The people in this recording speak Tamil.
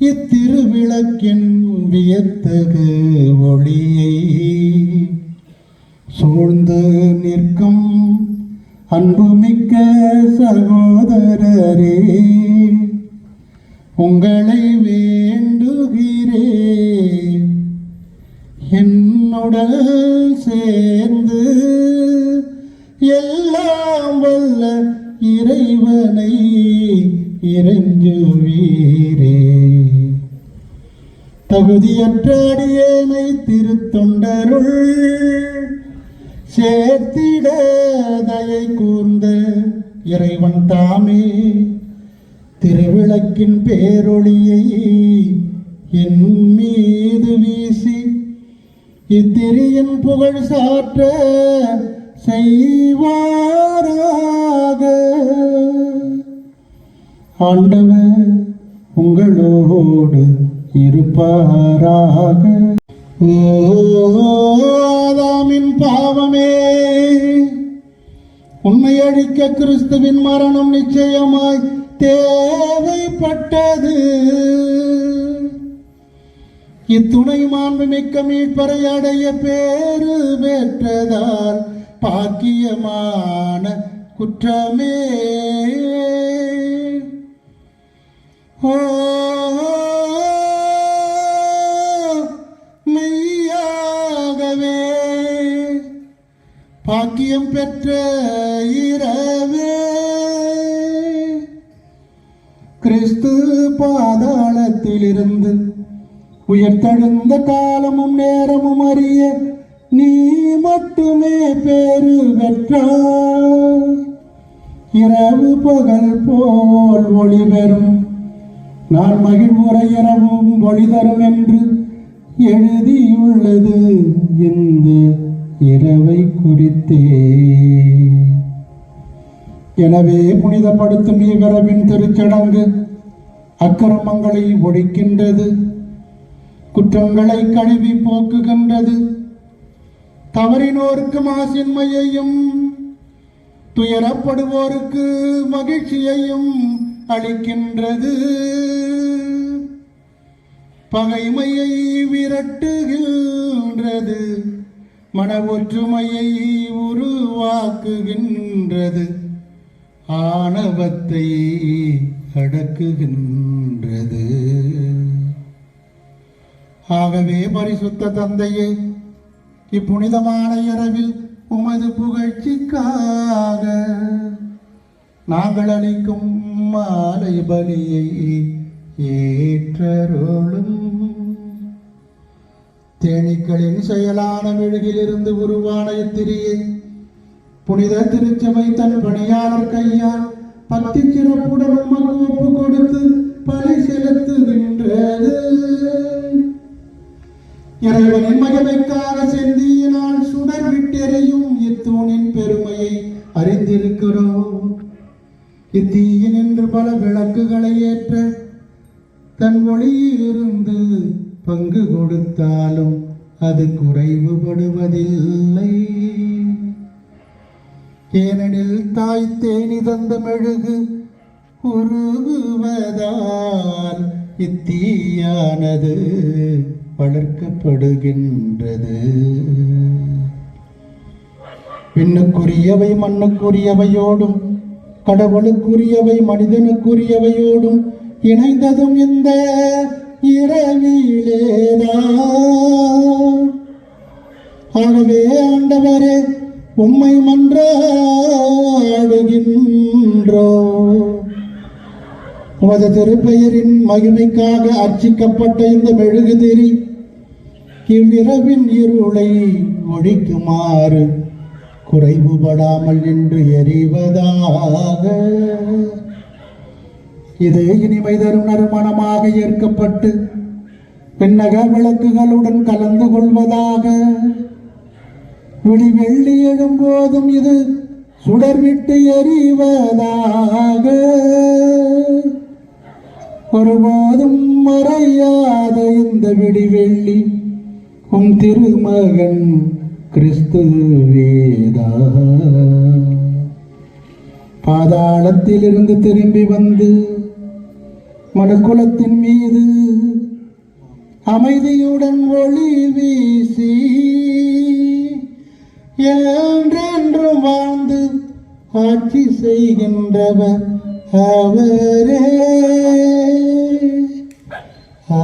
இத்திருவிளக்கின் வியத்தகு ஒளியை சூழ்ந்து நிற்கும் அன்புமிக்க சகோதரரே உங்களை வேண்டுகிறேன் என்னுடன் சேர்ந்து எல்லாம் வல்ல இறைவனை இறைஞ்சுவீரே தகுதியற்றாடியேனை திருத்தொண்டருள் சேர்த்திட தயை கூர்ந்த இறைவன் தாமே. திருவிளக்கின் பேரொளியை என் மீது வீசி இத்திரியின் புகழ் சாற்ற செய்வாராக. ஆண்டவர் உங்களோடு இருப்பாராக. ஓதாமின் பாவமே. உண்மை அழிக்க கிறிஸ்துவின் மரணம் நிச்சயமாய் தேவைப்பட்டது. இத்துணை மாண்புமிக்க மீட்பரை அடைய பேரு பெற்றதால் பாக்கியமான குற்றமே. மெய்யாகவே பாக்கியம் பெற்ற இரவே கிறிஸ்து பாதாளத்திலிருந்து உயர்த்தெழுந்த காலமும் நேரமும் அறிய நீ மட்டுமே பேரு பெற்றாய் இரவு பகல் போல் ஒளி பெறும் நான் மகிழ்வுற இரவும் தரும் என்று எழுதியுள்ளது இந்த இரவை குறித்தே. எனவே புனிதப்படுத்தும் இவ்விரவின் திருச்சடங்கு அக்கிரமங்களை ஒழிக்கின்றது குற்றங்களை கழுவி போக்குகின்றது தவறினோருக்கு மாசின்மையையும் துயரப்படுவோருக்கு மகிழ்ச்சியையும் அளிக்கின்றது. பகைமையை விரட்டுகின்றது மன ஒற்றுமையை உருவாக்குகின்றது ஆணவத்தை அடக்குகின்றது ஆகவே பரிசுத்த தந்தையே இப்புனிதமான இரவில் உமது புகழ்ச்சிக்காக நாங்கள் அளிக்கும் மாலை பலியை ஏற்றருளும். தேனீக்களின் செயலான மெழுகிலிருந்து உருவான இத்திரியை புனித திருச்சபை தன் பணியாளர் கையால் பக்தி சிறப்புடன் உமக்கு ஒப்பு கொடுத்து பலி செலுத்துகின்றது. இறைவனின் மகிமைக்காக செந்தியினால் சுடர் விட்டெறியும் இத்தூணின் பெருமையை அறிந்திருக்கிறோம். இத்தீயின் என்று பல விளக்குகளை ஏற்ற தன் ஒளியிலிருந்து பங்கு கொடுத்தாலும் அது குறைவுபடுவதில்லை. ஏனெனில் தாய் தேனி தந்த மெழுகு உருகுவதால் இத்தீயானது வளர்க்கப்படுகின்றது. விண்ணுக்குரியவை மண்ணுக்குரியவையோடும் கடவுளுக்குரியவை மனிதனுக்குரியவையோடும் இணைந்ததும் இந்த இரவிலேதான் ஆகவே ஆண்டவரே உம்மை மன்றாடுகின்றோ. உமது திருப்பெயரின் மகிமைக்காக அர்ச்சிக்கப்பட்ட இந்த மெழுகுதிரி இவ்விரவின் இருளை ஒழிக்குமாறு குறைவுபடாமல் நின்று எறிவதாக இது இனிமை தரும் நறுமணமாக ஏற்கப்பட்டு பின்னக விளக்குகளுடன் கலந்து கொள்வதாக. விழி வெள்ளி எழும்போதும் இது சுடர்விட்டு எறிவதாக ஒருபோதும் மறையாத இந்த விடிவெள்ளி உம் திருமகன் கிறிஸ்துவேதா பாதாளத்திலிருந்து திரும்பி வந்து மனுக்குலத்தின் மீது அமைதியுடன் ஒளி வீசி என்றென்றும் வாழ்ந்து ஆட்சி செய்கின்றவர் அவரே. ஆ.